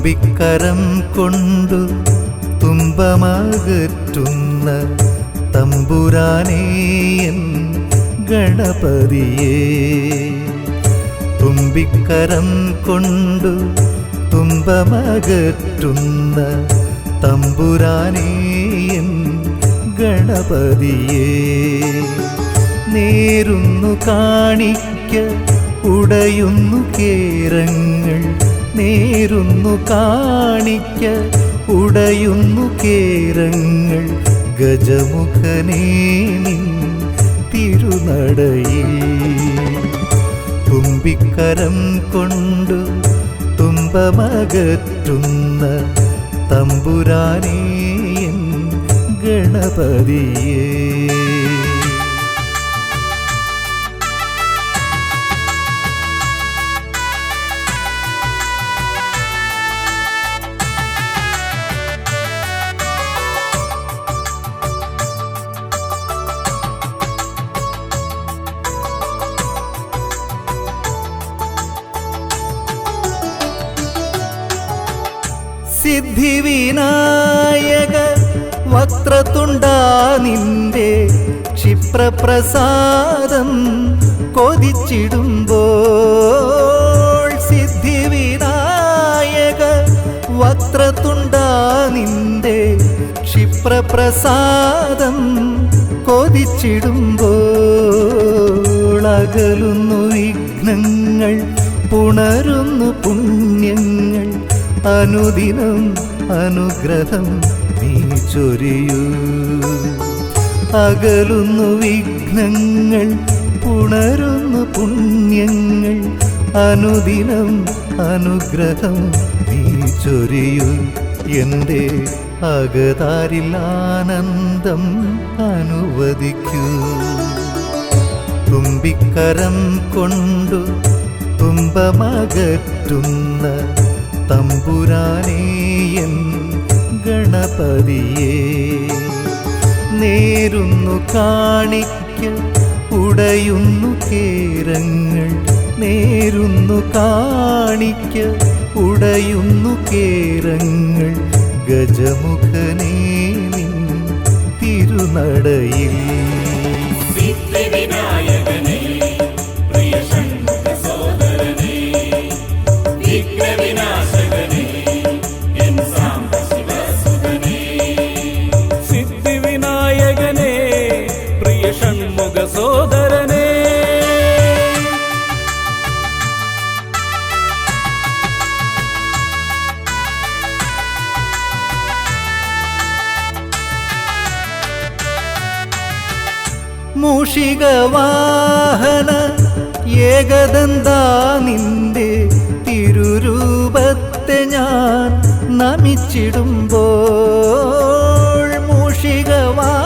തുമ്പിക്കരം കൊണ്ടു തുമ്പമകറ്റുന്ന തമ്പുരാനേയൻ ഗണപതിയേ. തുമ്പിക്കരം കൊണ്ടു തുമ്പമകറ്റുന്ന തമ്പുരാനേയൻ ഗണപതിയേ. നേരുന്നു കാണിക്ക ഉടയുന്നു കേരങ്ങൾ നേരുന്നു കാണിക്ക ഉടയുന്നു കേരങ്ങൾ. ഗജമുഖനേ നിൻ തിരുനടയിൽ. തുമ്പിക്കരം കൊണ്ടു തുമ്പമകറ്റുന്ന തമ്പുരാനേയൻ ഗണപതിയേ. സിദ്ധിവിനായക വക്രതുണ്ടാ നിന്റെ ക്ഷിപ്രപ്രസാദം കൊതിച്ചിടുമ്പോൾ. സിദ്ധിവിനായക വക്രതുണ്ടാ നിന്റെ ക്ഷിപ്രപ്രസാദം കൊതിച്ചിടുമ്പോൾ. അകലുന്നു വിഘ്നങ്ങൾ പുണരുന്നു പുണ്യങ്ങൾ. അനുദിനം അനുഗ്രഹം നീ ചൊരിയൂ. അകലുന്നു വിഘ്നങ്ങൾ പുണരുന്നു പുണ്യങ്ങൾ അനുദിനം അനുഗ്രഹം നീ ചൊരിയൂ. എന്റെ അകതാരിൽ ആനന്ദം അനുവദിക്കൂ. തുമ്പിക്കരം കൊണ്ടു തുമ്പമകറ്റുന്ന തമ്പുരാനേയൻ ഗണപതിയേ. നേരുന്നു കാണിക്ക ഉടയുന്നു കേരങ്ങൾ. നേരുന്നു കാണിക്ക ഉടയുന്നു കേരങ്ങൾ. ഗജമുഖനേ നിൻ തിരുനടയിൽ. സിദ്ധിവിനായകനേ ഷൺമുഖ സോദരനേ മൂഷികവാഹന ഏകദന്താ നിന്റെ തിരുരൂപത്തെ ഞാൻ നമിച്ചിടുമ്പോൾ മൂഷികവാഹന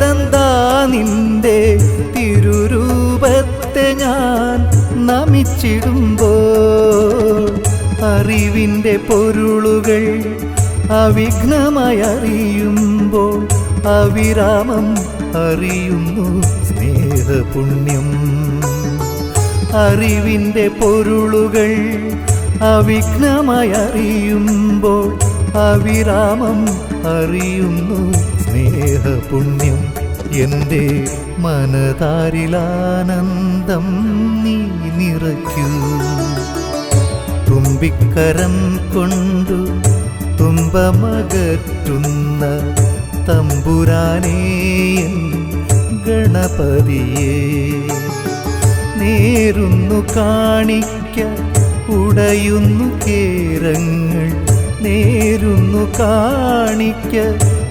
ഏകദന്താ നിന്റെ തിരുരൂപത്തെ ഞാൻ നമിച്ചിടുമ്പോൾ അറിവിന്റെ പൊരുളുകൾ അവിഘ്നമായി അറിയുമ്പോൾ അവിരാമം അറിയുന്നു സ്നേഹപുണ്യം. അറിവിന്റെ പൊരുളുകൾ അവിഘ്നമായി അറിയുമ്പോൾ അവിരാമം അറിയുന്നു സ്നേഹപുണ്യം എന്റെ മനതാരിലാനന്ദം നീ നിറയ്ക്കൂ. തുമ്പിക്കരം കൊണ്ടു തുമ്പമകറ്റുന്ന തമ്പുരാനേ ഗണപതിയേ. നേരുന്നു കാണിക്ക ഉടയുന്നു കേരങ്ങൾ നേരുന്നു കാണിക്ക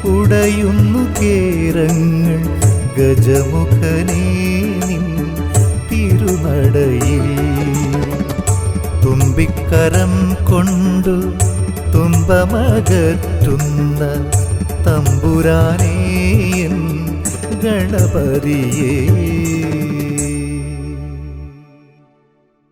ഉടയുന്നു കേരങ്ങൾ. ഗജമുഖനീ നിൻ തിരുനടയിൽ. തുമ്പിക്കരം കൊണ്ടു തുമ്പമകറ്റുന്ന തമ്പുരാനേയൻ ഗണപതിയേ.